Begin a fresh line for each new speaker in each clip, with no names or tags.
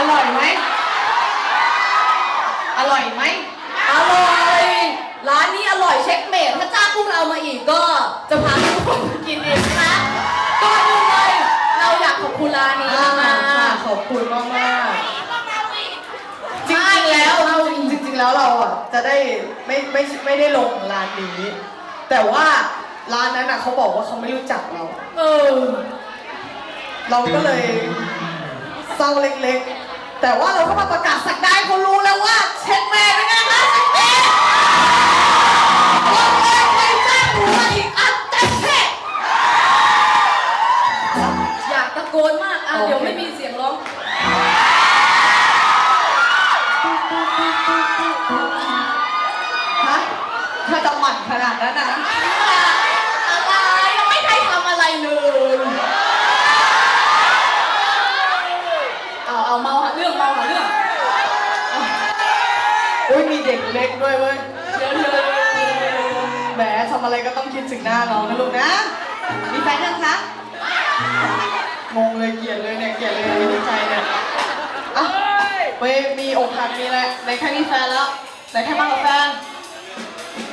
อร่อยไหม อร่อยไหม
อร่อย ร้านนี้อร่อยเช็คเมทถ้าจ้างพวกเรามาอีกก็จะพาทุกคนมากินเองนะคะก่อนอื่นเลยเราอยากขอบคุณร้านนี้
อ่ามา
ก
ค่ะขอบคุณมากมากๆจริงๆแล้วเราจริงๆแล้วเราอะจะได้ไม่ไม่ไม่ได้ลงร้านนี้ แต่ว่าร้านนั้นอะเขาบอกว่าเขาไม่รู้จักเรา
เออ
เราก็เลยเศร้าเล็กๆ แต่ว่าเราก็มาประกาศสักได้เขารู้แล้วว่า เช็คแม่เป็นไงคะเช็คแม่บอกเลยใครจ้างหนูมาอีกอัดเต็มเทะ
อยากตะโกนมากอะ
เดี๋
ยวไม่มีเสียงร้อง
ฮะถ้าจะหมั่นขนาดนั้นนะ
อะไรยังไม่ได้ทำอะไรเลย เอาเอาเมาหาเรื่องเมาหาเรื่อง
อุ้ยมีเด็กเล็กด้วยเว้ย
เดี๋ยวเดี๋ยวเดี๋ยวเดี๋ยวเดี๋ยว
แหมทำอะไรก็ต้องคิดถึงหน้าน้องนะลูกนะ มีแฟนยังคะงงเลยเกลียดเลยเนี่ยเกลียดเลยไม่ดีใจเนี่ยอะเว้ยมีอกหักมีอะไรไหนใครมีแฟนแล้วไหนใครมากับแฟน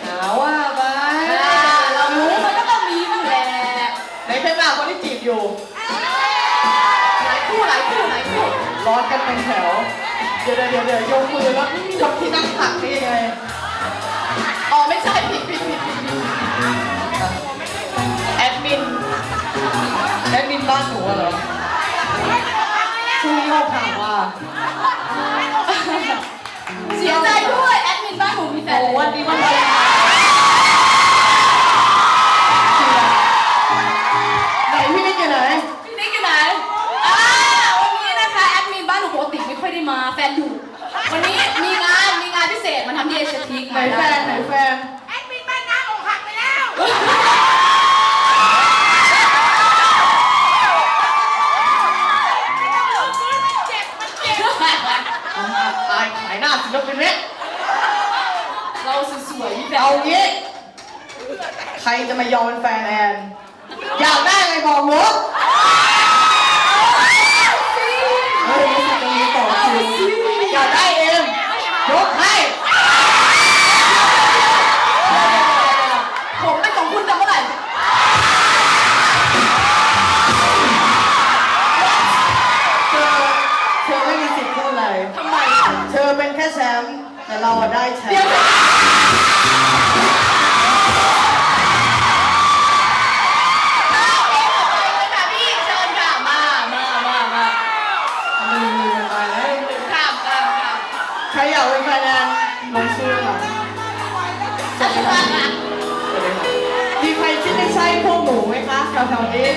เอาว่าไป
ร้อ
นกันเป็นแถว เดี๋ยวเดี๋ยวเดี๋ยวยกมือแล้วทำที่นั่งตักได้ยังไง
อ๋อไม่ใช่ผิดผิดผิดผิด
แอดมิน แอดมินบ้านหนูเหรอช่วงนี้เขาถามว่า
เสียใจด้วย แอดมินบ้านหนูมีแฟน
โอ้วันนี้วันอะไร ไหน
แฟน
ไหนแฟนแอ
ดมินบ้านน้าอกหักไปแล้วมันเจ็บมันเจ็บ
ตายขายหน้าศิลปินเนี่ย
เราสวยๆมีแฟน
เอางี้ใครจะมายอมเป็นแฟนแอน อยากได้อะไรบอกหนู
ข้ามข้ามข้าม
ใครอยากเป็นแฟนแอนลงชื่อค่ะ
จะชนะ
มีใครที่ไม่ใช่พวกหนูไหมคะแถวๆนี้